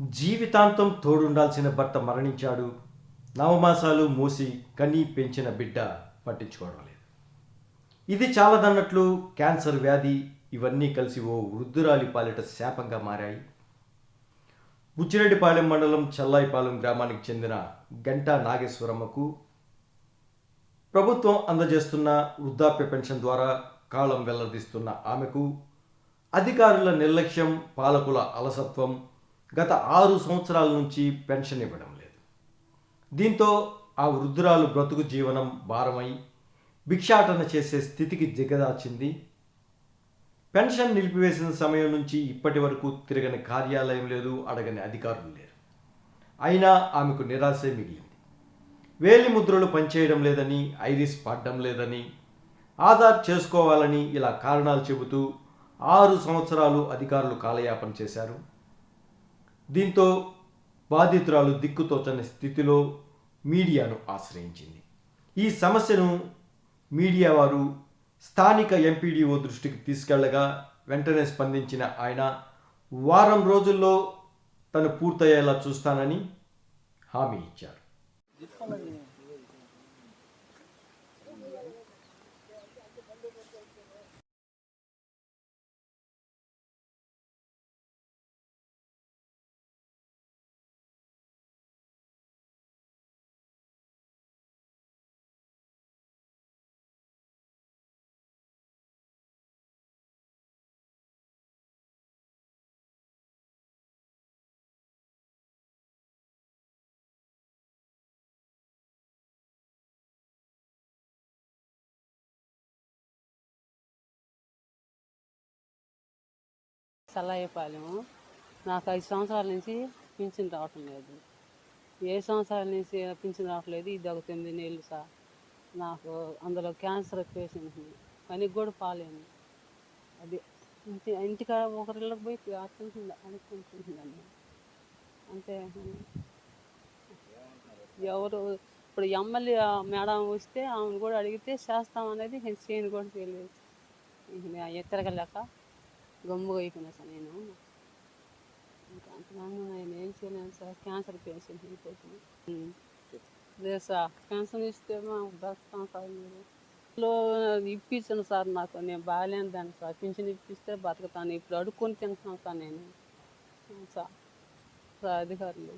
జీవితాంతం తోడుండాల్సిన భర్త మరణించాడు. నవమాసాలు మూసి కనీ పెంచిన బిడ్డ పట్టించుకోవడం లేదు. ఇది చాలదన్నట్లు క్యాన్సర్ వ్యాధి ఇవన్నీ కలిసి ఓ వృద్ధురాలి పాలిట శాపంగా మారాయి. బుచ్చిరెడ్డిపాలెం మండలం చెల్లాయిపాలెం గ్రామానికి చెందిన గంటా నాగేశ్వరమ్మకు ప్రభుత్వం అందజేస్తున్న వృద్ధాప్య పెన్షన్ ద్వారా కాలం వెల్లదీస్తున్న ఆమెకు అధికారుల నిర్లక్ష్యం పాలకుల అలసత్వం గత ఆరు సంవత్సరాల నుంచి పెన్షన్ ఇవ్వడం లేదు. దీంతో ఆ వృద్ధురాలు బ్రతుకు జీవనం భారమై భిక్షాటన చేసే స్థితికి దిగదాచింది పెన్షన్ నిలిపివేసిన సమయం నుంచి ఇప్పటి వరకు తిరగని కార్యాలయం లేదు అడగని అధికారులు లేరు. అయినా ఆమెకు నిరాశే మిగిలింది. వేలి ముద్రలు పనిచేయడం లేదని ఐరిస్ పడడం లేదని ఆధార్ చేసుకోవాలని ఇలా కారణాలు చెబుతూ ఆరు సంవత్సరాలు అధికారులు కాలయాపన చేశారు. దీంతో బాధితురాలు దిక్కుతోచని స్థితిలో మీడియాను ఆశ్రయించింది. ఈ సమస్యను మీడియా వారు స్థానిక ఎంపీడీఓ దృష్టికి తీసుకెళ్ళగా వెంటనే స్పందించిన ఆయన వారం రోజుల్లో తను పూర్తయ్యేలా చూస్తానని హామీ ఇచ్చారు. సల్లాయిపాలెము నాకు ఐదు సంవత్సరాల నుంచి పింఛన్ రావటం లేదు. ఏ సంవత్సరాల నుంచి పింఛన్ రావట్లేదు ఇది ఒక తొమ్మిది నెలలు సార్. నాకు అందులో క్యాన్సర్ పేషెంట్ పనికి కూడా పాలేను అది ఇంటి ఇంటికాడ ఒకరిళ్ళకి పోయి అట్టుంటుంది అనుకుంటుందండి. అంతే. ఎవరు ఇప్పుడు ఎమ్మెల్యే మేడం వస్తే ఆమెను కూడా అడిగితే చేస్తామనేది నేను చేయను కూడా చేయలేదు. ఇంక తిరగలేక గమ్ముగా అయిపోయినా సార్ నేను. ఇంకా అంతగానో నేను ఏం చేయలేను సార్. క్యాన్సర్ పేషెంట్ అయిపోతుంది. లేదు సార్ క్యాన్సర్ ఇస్తే మాకు బ్రతాం సార్ మీరు. లో ఇప్పించను సార్ నాకు నేను బాగాలేను దాన్ని సార్. పింఛన్ ఇప్పిస్తే బతుకుతాను ఇప్పుడు అడుక్కొని తింటున్నాను సార్ నేను. సార్. సార్ అధికారులు.